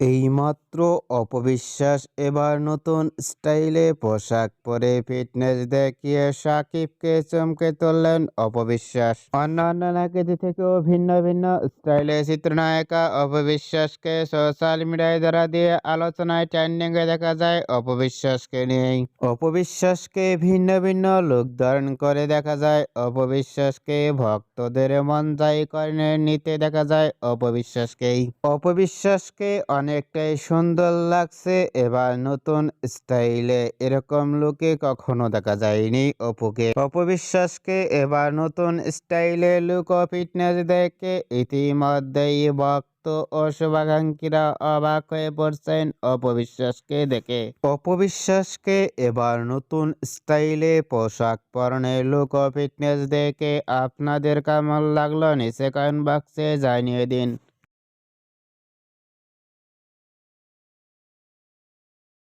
এইমাত্র অপবিশ্বাস এবার নতুন স্টাইলে পোশাক পরে ফিটনেস দেখিয়ে সাকিবকে চমকে তুললেন অপবিশ্বাস। অন্যান্য নায়িকাদের থেকেও ভিন্ন ভিন্ন স্টাইলে চিত্রনায়িকা অপবিশ্বাসকে সোশ্যাল মিডিয়ায় দ্বারা দিয়ে আলোচনায় ট্রেন্ডিং এ দেখা যায় অপবিশ্বাসকে নিয়েই। অপবিশ্বাসকে ভিন্ন ভিন্ন লুক ধারণ করে দেখা যায় অপবিশ্বাসকে ভক্তদের মন জয় করে নিতে দেখা যায় অপবিশ্বাসকেই। অপবিশ্বাসকে অনেকটাই সুন্দর লাগছে। এবার নতুন স্টাইলে এরকম লুকে কখনো দেখা যায়নি অপুকে। অপবিশ্বাসকে এবার নতুন স্টাইলে লুক ফিটনেস দেখে ইতিমধ্যেই ভক্ত ও শুভাকাঙ্ক্ষীরা অবাক হয়ে পড়ছেন অপবিশ্বাসকে দেখে। অপবিশ্বাসকে এবার নতুন স্টাইলে পোশাক পরনের লুক ও ফিটনেস দেখে আপনাদের কেমন লাগল নিচে কমেন্ট বক্সে জানিয়ে দিন।